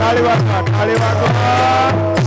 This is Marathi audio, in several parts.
टाळी वाजवा टाळी वाजवा.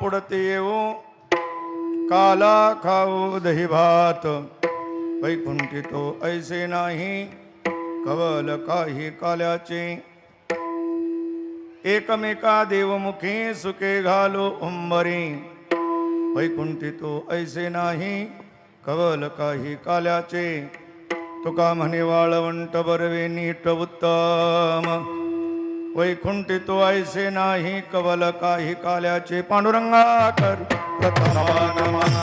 पुढते येऊ. काला खाऊ दही भात. वैकुंठी तो ऐसे नाही. कवल काही काल्याचे. एकमेका देवमुखी सुके घालो उंबरी. वैकुंठी तो ऐसे नाही. कवल काही काल्याचे. तुका म्हणे वाळवंट बरवे नीट उत्तम. वैकुंठी तो ऐसे नाही कवल काही काल्याचे पांडुरंगा कर. प्रथमा नमः.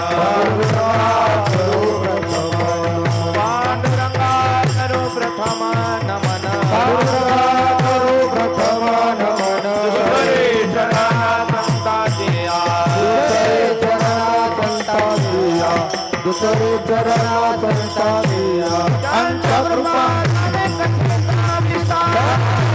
पांडुरंगा करो प्रथम नमन. हरे चरण संताजिया दुसरे चरणा संतानिया अंतकृपा ओम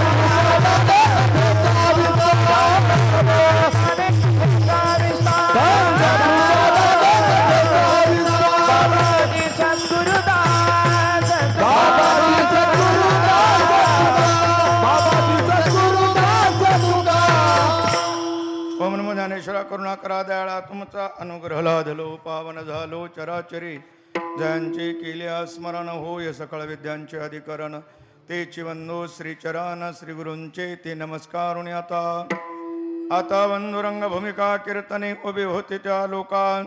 करा करुणा करा दयाळा तुमचा अनुग्रह लादलो पावन झालो चराचरी. जयांचे केल्या स्मरण होय सकळ विद्यांचे अधिकरण. ते वंदो श्रीचरण श्री गुरूंचे ते नमस्कारुणी आता. आता बंधुरंग भूमिका कीर्तने उभे होते त्या लोका.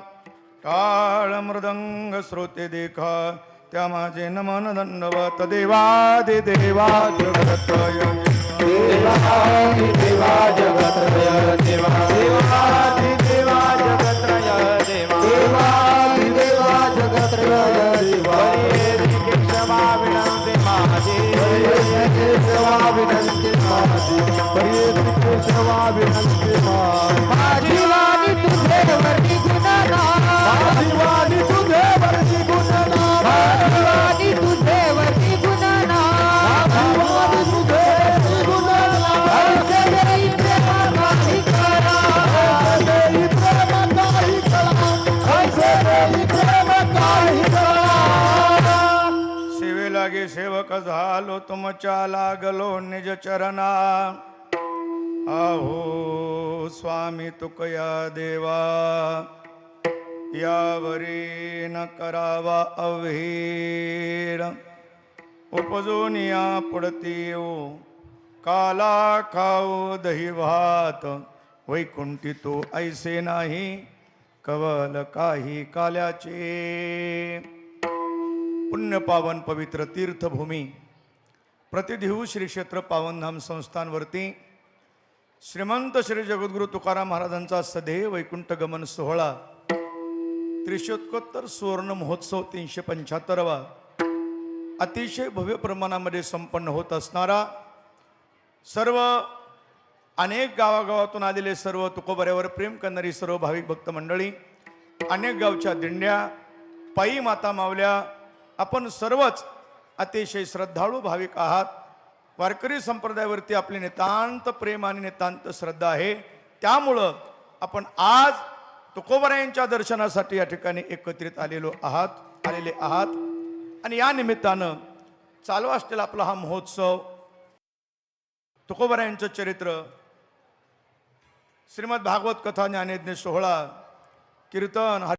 टाळ मृदंग श्रोते देखा. त्या माझे नमन दंडवत देवादि देवा दे देवा जगत्रय देवा माझी वाणी तुझे वरती माझी वाणी सेवक झालो तुमच्या लागलो निज चरणा. आहो स्वामी तुकया देवा यावरी न करावा अवहीर. उपजून या पुढती येऊ काला खाऊ दही भात. वैकुंठी तो ऐसे नाही कवल काही काल्याचे. पुण्य पावन पवित्र तीर्थभूमी. प्रतिदेहू श्री क्षेत्र पावनधाम संस्थानवरती श्रीमंत श्री जगद्गुरु तुकाराम महाराजांचा सदैव वैकुंठ गमन सोहळा. त्रिशोत्कोत्तर सुवर्ण महोत्सव तीनशे पंच्याहत्तरवा. अतिशय भव्य प्रमाणामध्ये संपन्न होत असणारा सर्व अनेक गावागावातून आलेले सर्व तुकोबऱ्यावर प्रेम करणारी सर्व भाविक भक्त मंडळी अनेक गावच्या दिंड्या पायी माता मावल्या आपण सर्वच अतिशय श्रद्धाळू भाविक आहात. वारकरी संप्रदायावरती आपले नितांत प्रेम आणि नितांत श्रद्धा आहे. त्यामुळं आपण आज तुकोबरायांच्या दर्शनासाठी या ठिकाणी एकत्रित आलेलो आहात आलेले आहात. आणि या निमित्तानं चालू असलेला आपला हा महोत्सव तुकोबरायांचं चरित्र श्रीमद भागवत कथा ज्ञानेज्ञ सोहळा कीर्तन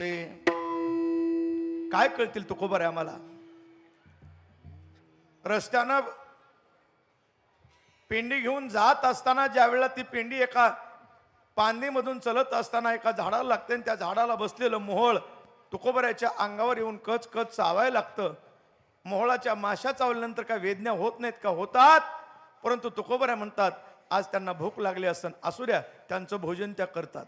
ते. काय कळतील तुकोबर आहे आम्हाला? रस्त्यानं पेंडी घेऊन जात असताना ज्या वेळेला ती पेंडी एका पांदीमधून चलत असताना एका झाडाला लागते आणि त्या झाडाला बसलेलं मोहळ तुकोबऱ्याच्या अंगावर येऊन कच कच चावायला लागतं. मोहळाच्या माशा चावल्यानंतर काय वेदना होत नाहीत का? होतात. परंतु तुकोबऱ्या म्हणतात आज त्यांना भूक लागली असताना असू द्या त्यांचं भोजन त्या करतात.